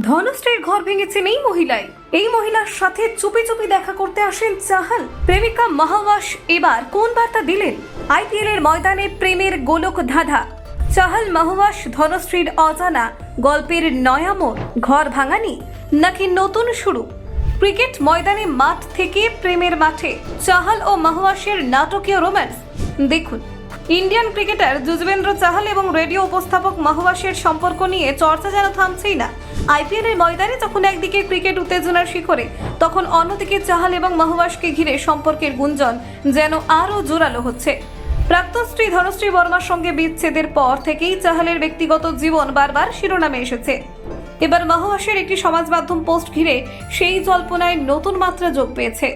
ধনশ্রীর ঘর ভেঙেছেন এই মহিলাই। এই মহিলার সাথে চুপি চুপি দেখা করতে আসেন চাহাল। প্রেমিকা মাহওয়াস এবার কোন বার্তা দিলেন? আইপিএল এর ময়দানে প্রেমের গোলক ধাঁধা। চাহাল, মাহওয়াস ধনশ্রীর অজানা গল্পের নয়ামোর ঘর ভাঙানি, নাকি নতুন শুরু? ক্রিকেট ময়দানে মাঠ থেকে প্রেমের মাঠে চাহাল ও মাহওয়াসের নাটকীয় রোম্যান্স। দেখুন, ইন্ডিয়ান ক্রিকেটার যুজবেন্দ্র চাহাল এবং রেডিও উপস্থাপক মাহওয়াসের সম্পর্ক নিয়ে চর্চা যেন থামছেই না। আইপিএল এর ময়দানে যখন একদিকে ক্রিকেট উত্তেজনার শিখরে, তখন অন্যদিকে চাহাল এবং মাহওয়াসকে ঘিরে সম্পর্কের গুঞ্জন যেন আরও জোরালো হচ্ছে। প্রাক্তন স্ত্রী ধনশ্রী বর্মার সঙ্গে বিচ্ছেদের পর থেকেই চাহালের ব্যক্তিগত জীবন বারবার শিরোনামে এসেছে। এবার মাহওয়াসের একটি সমাজ মাধ্যম পোস্ট ঘিরে সেই জল্পনায় নতুন মাত্রা যোগ পেয়েছে।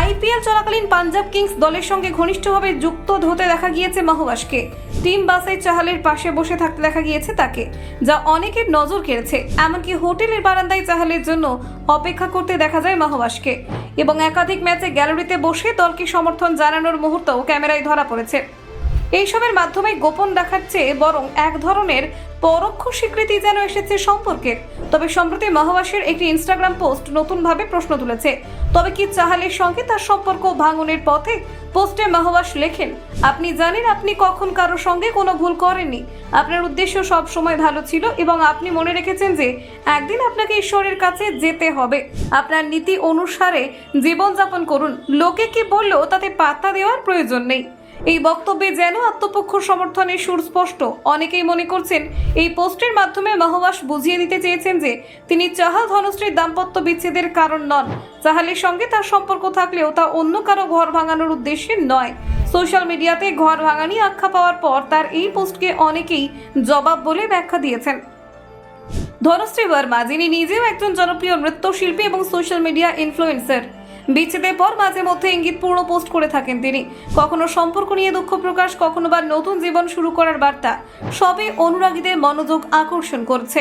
আইপিএল চলাকালীন পাঞ্জাব কিংস দলের সঙ্গে ঘনিষ্ঠভাবে যুক্ত হতে দেখা গিয়েছে মাহওয়াসকে টিম বাসে চাহালের পাশে বসে থাকতে দেখা গিয়েছে তাকে, যা অনেকের নজর কেড়েছে। এমনকি হোটেলের বারান্দায় চাহালের জন্য অপেক্ষা করতে দেখা যায় মাহবাসকে। এবং একাধিক ম্যাচে গ্যালারিতে বসে দলকে সমর্থন জানানোর মুহূর্তও ক্যামেরায় ধরা পড়েছে। এইসবের মাধ্যমে গোপন দেখার চেয়ে বরং এক ধরনের পরোক্ষ স্বীকৃতি যেন এসেছে সম্পর্কের। তবে সম্প্রতি মাহবাসের একটি ইনস্টাগ্রাম পোস্ট নতুনভাবে প্রশ্ন তুলেছে, তবে কি চাহালের সঙ্গে তার সম্পর্ক ভাঙনের পথে? পোস্টে মাহবাস লেখেন, আপনি জানেন আপনি কখন কারও সঙ্গে কোনো ভুল করেননি। আপনার উদ্দেশ্য সব সময় ভালো ছিল এবং আপনি মনে রেখেছেন যে একদিন আপনাকে ঈশ্বরের কাছে যেতে হবে। আপনার নীতি অনুসারে জীবনযাপন করুন। লোকে কি বললেও তাতে পাত্তা দেওয়ার প্রয়োজন নেই। এই বক্তব্যে যেন আত্মপক্ষ সমর্থনের সুর স্পষ্ট। অনেকেই মনে করছেন, এই পোস্টের মাধ্যমে মাহবাস বুঝিয়ে দিতে চেয়েছেন যে, তিনি চাহাল ধনশ্রীর দাম্পত্য বিচ্ছেদের কারণ নন। চাহালের সঙ্গে তার সম্পর্ক থাকলেও তা অন্য কারও ঘর ভাঙানোর উদ্দেশ্যে নয়। সোশ্যাল মিডিয়াতে ঘর ভাঙানি আখ্যা পাওয়ার পর তার এই পোস্টকে অনেকেই জবাব বলে ব্যাখ্যা দিয়েছেন। ধনশ্রী বর্মা, যিনি নিজেও একজন জনপ্রিয় নৃত্যশিল্পী এবং সোশ্যাল মিডিয়া ইনফ্লুয়েন্সার। বিচ্ছেদের পর মাঝে মধ্যে ইঙ্গিতপূর্ণ পোস্ট করে থাকেন তিনি। কখনো সম্পর্ক নিয়ে দুঃখ প্রকাশ, কখনো বা নতুন জীবন শুরু করার বার্তা। সবে অনুরাগীদের মনোযোগ আকর্ষণ করছে।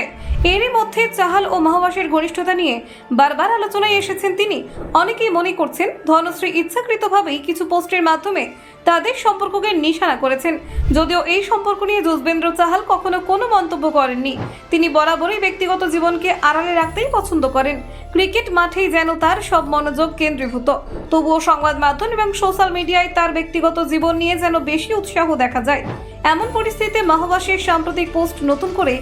এরই মধ্যে চাহাল ও মাহবাসের ঘনিষ্ঠতা নিয়ে বারবার আলোচনায় এসেছেন তিনি। অনেকেই মনে করছেন, ধনশ্রী ইচ্ছাকৃতভাবেই কিছু পোস্টের মাধ্যমে তাদের সম্পর্ককে নিশানা করেছেন। যদিও এই সম্পর্ক নিয়ে যুজবেন্দ্র চাহাল কখনো কোনো মন্তব্য করেননি। তিনি বরাবরই ব্যক্তিগত জীবনকে আড়ালে রাখতেই পছন্দ করেন। ক্রিকেট মাঠেই যেন তার সব মনোযোগ কেন্দ্রীভূত। তবুও সংবাদ মাধ্যম এবং সোশ্যাল মিডিয়ায় তার ব্যক্তিগত জীবন নিয়ে যেন বেশি উৎসাহ দেখা যায়। এমন পরিস্থিতিতে মাহবাসের সাম্প্রতিক পোস্ট নতুন করে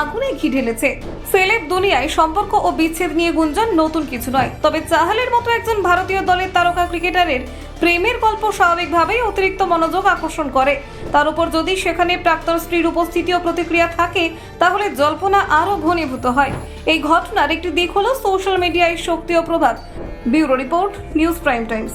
আগুনে ঘি ঢেলেছে। সেলেব দুনিয়ায় সম্পর্ক ও বিচ্ছেদ নিয়ে গুঞ্জন নতুন কিছু নয়। তবে চাহালের মতো একজন ভারতীয় দলের তারকা ক্রিকেটারের প্রেমের গল্প স্বাভাবিকভাবেই অতিরিক্ত মনোযোগ আকর্ষণ করে। তার উপর যদি সেখানে প্রাক্তন স্ত্রীর উপস্থিতি ও প্রতিক্রিয়া থাকে, তাহলে জল্পনা আরও ঘনীভূত হয়। এই ঘটনার একটি দিক হলো সোশ্যাল মিডিয়ায় শক্তি ও প্রভাব। Bureau report, news prime times.